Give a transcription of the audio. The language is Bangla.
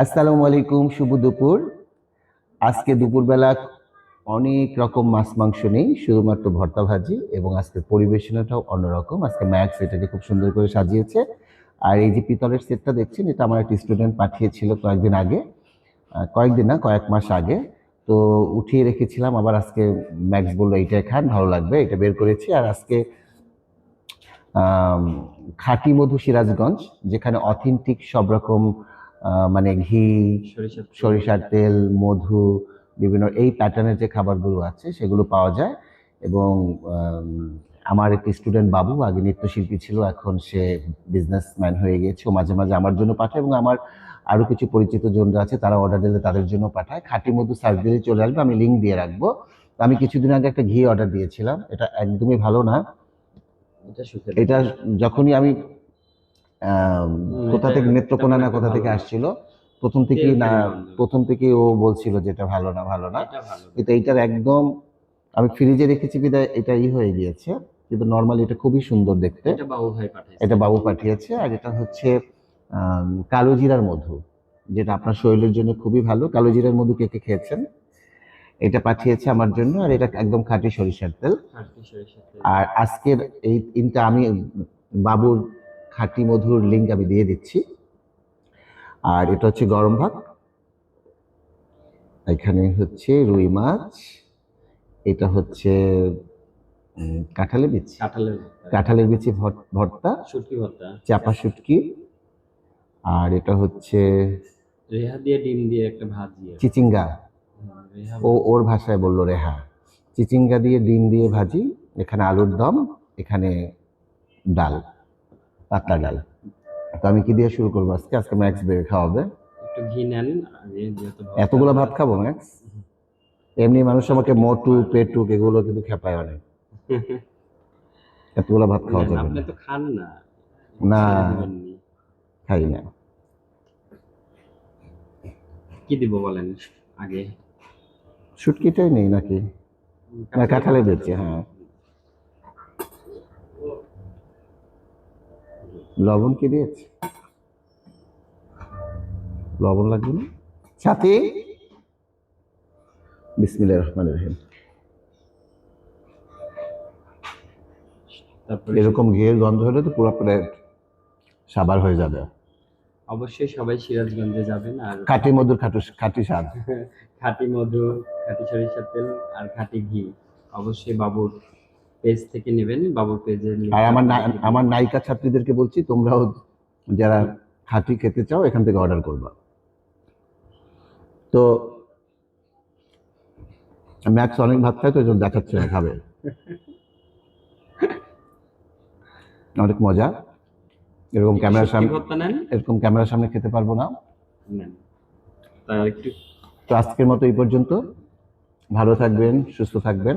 আসসালামু আলাইকুম, শুভ দুপুর। আজকে দুপুরবেলা অনেক রকম মাছ, মাংস নেই, শুধুমাত্র ভর্তা ভাজি এবং আজকে পরিবেশনাটাও অন্যরকম। আজকে ম্যাক্স এটাকে খুব সুন্দর করে সাজিয়েছে। আর এই যে পিতলের সেটটা দেখছেন, এটা আমার একটা স্টুডেন্ট পাঠিয়েছিল কয়েকদিন আগে। কয়েকদিন না, কয়েক মাস আগে। তো উঠিয়ে রেখেছিলাম, আবার আজকে ম্যাক্স বলল এইটাই খান, ভালো লাগবে। এটা বের করেছি। আর আজকে খাঁটি মধু সিরাজগঞ্জ, যেখানে অথেন্টিক সব রকম মানে ঘি সরিষার তেল। সরিষার তেল মধু বিভিন্ন এই প্যাটার্নের যে খাবারগুলো আছে সেগুলো পাওয়া যায়। এবং আমার একটি স্টুডেন্ট বাবু আগে নৃত্যশিল্পী ছিল এখন সে বিজনেসম্যান হয়ে গিয়েছে। ও মাঝে মাঝে আমার জন্য পাঠায় এবং আমার আরও কিছু পরিচিত জনরা আছে তারা অর্ডার দিলে তাদের জন্য পাঠায়। খাঁটি মধু সার্চ দিলে চলে আসবে আমি লিঙ্ক দিয়ে রাখব। তো আমি কিছুদিন আগে একটা ঘি অর্ডার দিয়েছিলাম। এটা একদমই ভালো না। এটা যখনই আম, কোথা থেকে নেত্রকোনা না কোথা থেকে আসছিল? প্রথম থেকেই না প্রথম থেকে ও বলছিল যে এটা ভালো না ভালো না। কিন্তু এইটার একদম আমি ফ্রিজে রেখেছি বিদায় এটা ই হয়ে গিয়েছে। কিন্তু নর্মালি এটা খুবই সুন্দর দেখতে। এটা বাবু ভাই পাঠাইছে এটা বাবু পাঠিয়েছে আর এটা হচ্ছে কালো জিরার মধু যেটা আপনার শরীরের জন্য খুবই ভালো। কালো জিরার মধু কে কে খেয়েছেন? এটা পাঠিয়েছে আমার জন্য আর এটা একদম খাঁটি সরিষার তেল। খাঁটি সরিষার তেল। আর আজকের এই তিনটা আমি বাবুর খাঁটি মধুর লিঙ্ক আমি দিয়ে দিচ্ছি। আর এটা হচ্ছে গরম ভাত। এখানে হচ্ছে রুই মাছ। এটা হচ্ছে কাঁঠালের বীজ কাঁঠালের কাঁঠালের বিচি ভর- ভর্তা। শুটকি ভর্তা। চাপা শুটকি। আর এটা হচ্ছে রেহা দিয়ে ডিম দিয়ে একটা ভাজি চিচিঙ্গা। ও ওর ভাষায় বলল রেহা। চিচিঙ্গা দিয়ে ডিম দিয়ে ভাজি এখানে আলুর দম এখানে ডাল। পাতলা ডাল। তো আমি কি দিয়ে শুরু করব আজকে? আজকে ম্যাক্স বেড়ে খাওয়াবে। একটু ঘি নেন এতগুলো ভাত খাব ম্যাক্স? এমনি মানুষ আমাকে মোটু পেটুক এগুলো কিন্তু খেপায় অনেক। এতগুলো ভাত খাওয়া যাবে আপনি তো খান না। না। খাই না। কি দিব বলেন আগে? শুটকিটাই নেই নাকি? না, কাঁঠালের বিচি, হ্যাঁ। লবণ কি দিয়েছে? লবণ লাগবে না? সাথে বিসমিল্লাহির রহমানির রহিম। এরকম ঘিয়ের গন্ধ হলে তো পুরো প্লেট সাবার হয়ে যাবে। অবশ্যই সবাই সিরাজগঞ্জে যাবেন আর কাটি মধুর খাটু খাটি স্বাদ। খাঁটি মধু খাঁটি সরিষার তেল আর খাঁটি ঘি। অবশ্যই বাবুর পেজ থেকে নেবেন বাবুর পেজের আর আমার আমার নায়িকা ছাত্রীদেরকে বলছি তোমরাও যারা খাঁটি খেতে চাও এখান থেকে অর্ডার করবা। তো ম্যাক্স অনেক ভাত খায় তো এই জন্য দেখাচ্ছে না খাবে। অনেক মজা। এরকম ক্যামেরার সামনে এরকম ক্যামেরার সামনে খেতে পারব না। একটু তো আজকের মতো এই পর্যন্ত। ভালো থাকবেন সুস্থ থাকবেন।